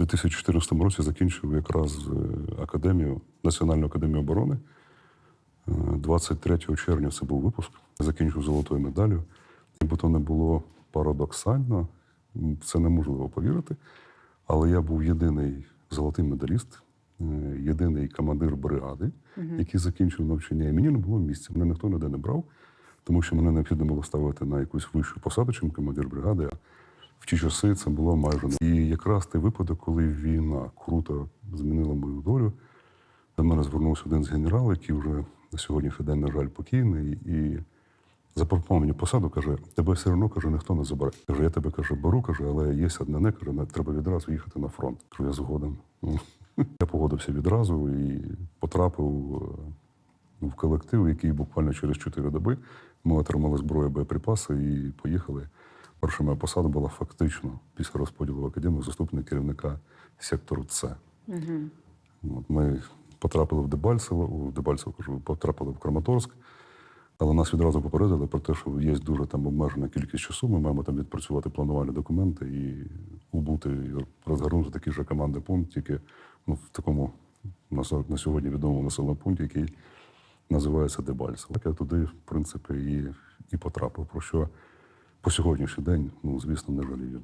2014 році закінчив якраз е, академію, Національну академію оборони. Е, 23 червня це був випуск. Закінчив золотою медаллю. Якби то не було парадоксально, це неможливо повірити. Але я був єдиний золотий медаліст, е, єдиний командир бригади, який закінчив навчання. І мені не було місця. Мене ніхто ніде не брав, тому що мене необхідно було ставити на якусь вищу посаду, чим командир бригади. В ті часи це було майже. І якраз той випадок, коли війна круто змінила мою долю, до мене звернувся один з генералів, який вже на сьогоднішній день, на жаль, покійний, і запропонував мені посаду, каже, тебе все одно каже, ніхто не забере. Каже, я тебе каже, беру, каже, але є одне не каже, треба відразу їхати на фронт. Кажу, я згоден. Я погодився відразу і потрапив е, в колектив, який буквально через 4 доби ми отримали зброю, боєприпаси і поїхали. Перша моя посада була фактично після розподілу в академію заступник керівника сектору С. От ми потрапили в Дебальцево, в Дебальцево кажу, потрапили в Краматорськ, але нас відразу попередили про те, що є дуже там обмежена кількість часу. Ми маємо там відпрацювати планувальні документи і убути і розгорнути такий же командний пункт, тільки ну, в такому на, на сьогодні відомому населеному пункті, який називається Дебальцево. Так я туди, в принципі, і, і потрапив. Про що по сьогоднішній день, ну, звісно, не жалію.